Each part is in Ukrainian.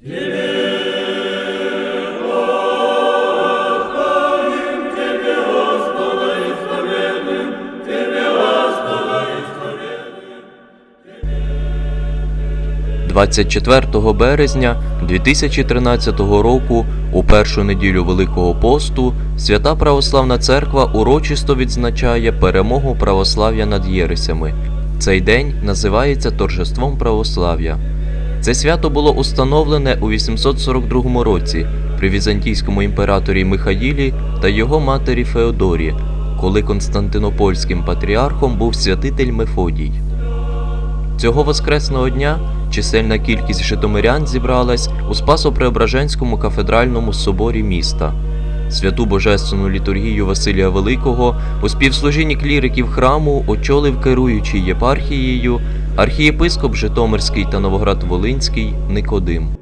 – 24 березня 2013 року, у першу неділю Великого посту, Свята Православна Церква урочисто відзначає перемогу православ'я над єресями. Цей день називається Торжеством православ'я. Це свято було установлене у 842 році при візантійському імператорі Михаїлі та його матері Феодорі, коли Константинопольським патріархом був святитель Мефодій. Цього воскресного дня чисельна кількість житомирян зібралась у Спасо-Преображенському кафедральному соборі міста. Святу Божественну літургію Василія Великого у співслужінні кліриків храму очолив керуючий єпархією архієпископ Житомирський та Новоград-Волинський Никодим.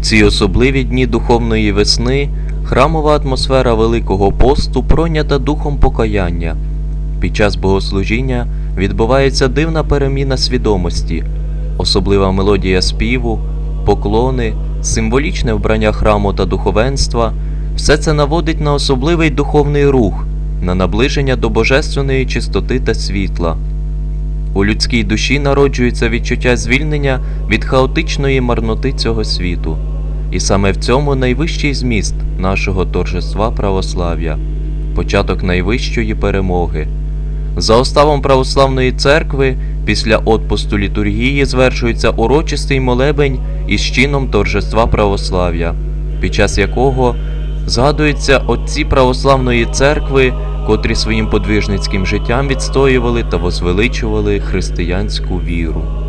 Ці особливі дні духовної весни храмова атмосфера Великого посту пройнята духом покаяння. Під час богослужіння відбувається дивна переміна свідомості, особлива мелодія співу, поклони, символічне вбрання храму та духовенства все це наводить на особливий духовний рух, на наближення до божественної чистоти та світла. У людській душі народжується відчуття звільнення від хаотичної марноти цього світу. І саме в цьому найвищий зміст нашого торжества православ'я, початок найвищої перемоги. За уставом православної церкви, після отпусту літургії звершується урочистий молебень із чином торжества православ'я, під час якого згадуються отці православної церкви, котрі своїм подвижницьким життям відстоювали та возвеличували християнську віру.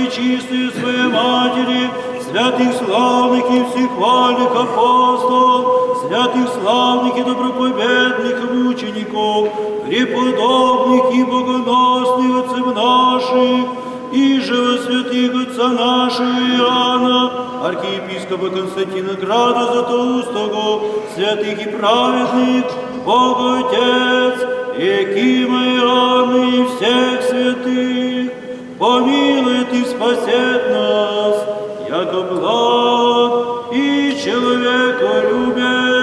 молитвой пречистую Своей Матери, святых славных и всехвальных апостолов, святых славных и доброповедных мучеников, преподобных и богоносных отцев наших, и же во святых отца нашего Иоанна, архиепископа Константина Града Златоустого, святых и праведных, Бог Отец, Якима Иоанна и всех святых, помилует и спасет нас, яко благ и человеколюбец.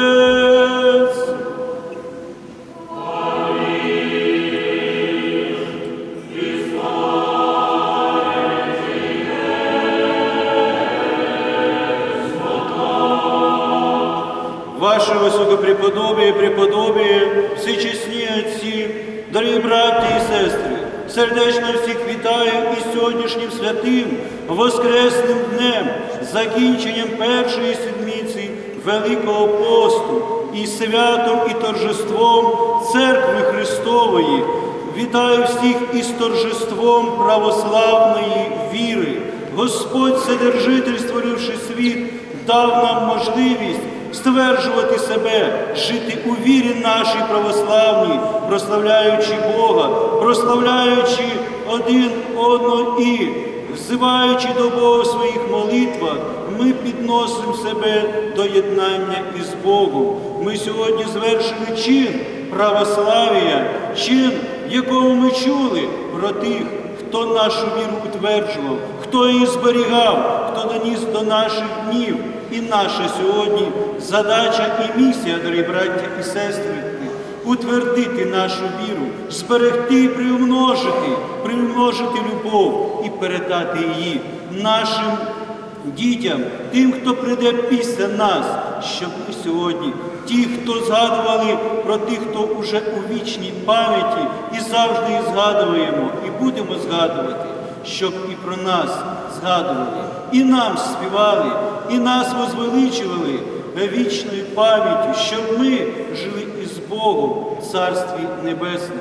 Ваше високопреподобие, преподобие, всечесні отці, дорогі браті і сестри, сердечно всіх вітаю із сьогоднішнім святим Воскресним днем, закінченням першої седмиці Великого посту і святом і торжеством Церкви Христової. Вітаю всіх із торжеством православної віри. Господь Вседержитель, створивши світ, дав нам можливість стверджувати себе, жити у вірі нашій православній, прославляючи Бога, прославляючи один одного і взиваючи до Бога в своїх молитвах, ми підносимо себе до єднання із Богом. Ми сьогодні звершили чин православія, чин, в якому ми чули про тих, хто нашу віру утверджував, хто її зберігав, хто доніс до наших днів. І наша сьогодні задача і місія, дорогі браття і сестри, утвердити нашу віру, зберегти і приумножити, приумножити любов і передати її нашим дітям, тим, хто прийде після нас, щоб ми сьогодні ті, хто згадували про тих, хто уже у вічній пам'яті, і завжди їх згадуємо, і будемо згадувати, щоб і про нас згадували, і нам співали, і нас возвеличували вічною пам'яттю, щоб ми жили із Богом в Царстві Небесному.